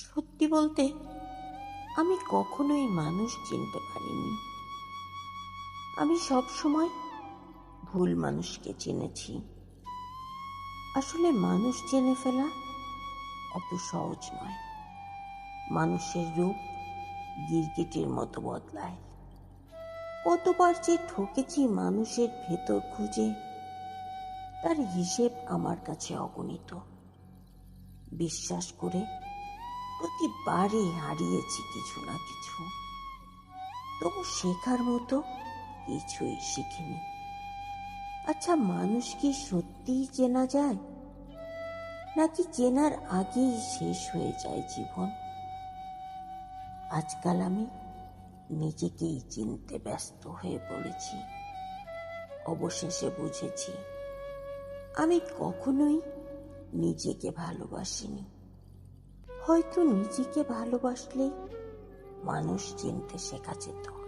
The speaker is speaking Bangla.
সত্যি বলতে, আমি কখনোই মানুষ চিনতে পারিনি। আমি সব সময় ভুল মানুষকে চিনেছি। আসলে মানুষ চেনে ফেলা এত সহজ নয়। মানুষের রূপ গিরগিটির মতো বদলায়। কতবার যে ঠকেছি মানুষের ভেতর খুঁজে, তার হিসেব আমার কাছে অগণিত। বিশ্বাস করে প্রতিবারই হারিয়েছি কিছু না কিছু। তবু শেখার মতো কিছুই শিখিনি। আচ্ছা মানুষ কি সত্যিই চেনা যায়? নাকি চেনার আগেই শেষ হয়ে যায় জীবন? আজকাল আমি নিজেকেই চিনতে ব্যস্ত হয়ে পড়েছি। অবশেষে বুঝেছি, আমি কখনোই নিজেকে ভালোবাসিনি। হয়তো নিজেকে ভালোবাসলেই মানুষ চিনতে শেখা যেত।